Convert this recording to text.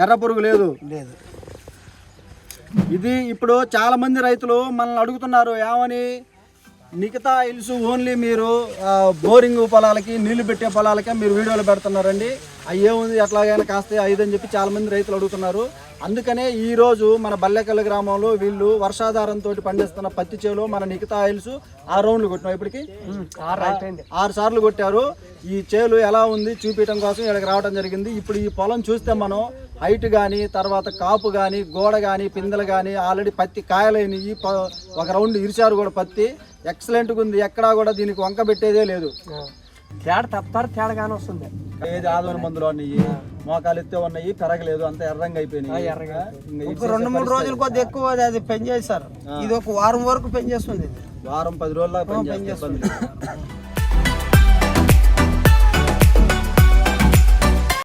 ఎర్ర పురుగు లేదు. లేదు. ఇది ఇప్పుడు చాలా మంది రైతులు మనల్ని అడుగుతున్నారు ఏమని? మిగతా ఇల్స్ ఓన్లీ మీరు బోరింగ్ పొలాలకి నీళ్ళు పెట్టే పొలాలకే మీరు వీడియోలు పెడుతున్నారండి. అవి ఏముంది ఎట్లాగైనా కాస్తే ఐదు అని చెప్పి చాలా మంది రైతులు అడుగుతున్నారు. అందుకనే ఈ రోజు మన బల్లెకల్లి గ్రామంలో వీళ్ళు వర్షాధారంతో పండిస్తున్న పత్తి చేలో మన నిఖితా ఆయిల్స్ ఆరు రౌండ్లు కొట్టినాం. ఇప్పటికి ఆరు సార్లు కొట్టారు. ఈ చేలు ఎలా ఉంది చూపించడం కోసం ఇక్కడికి రావడం జరిగింది. ఇప్పుడు ఈ పొలం చూస్తే మనం హైట్ కానీ తర్వాత కాపు కానీ గోడ కానీ పిందెలు కానీ ఆల్రెడీ పత్తి కాయలైనవి ఒక రౌండ్ ఇరిచారు కూడా పత్తి. ఎక్సలెంట్గా ఉంది. ఎక్కడా కూడా దీనికి వంక పెట్టేదే లేదు. తేడా తప్పారు తేడా కానీ వస్తుంది. ఏది ఆదోని మందులు ఉన్నాయి మోకాలు ఎత్తే ఉన్నాయి పెరగలేదు అంత ఎర్రంగా అయిపోయినాయి. ఒక రెండు మూడు. రోజులు కొద్ది ఎక్కువ అది- పెంచేస్తారు ఇది ఒక వారం వరకు పెంచేస్తుంది. వారం పది రోజుల లేదు.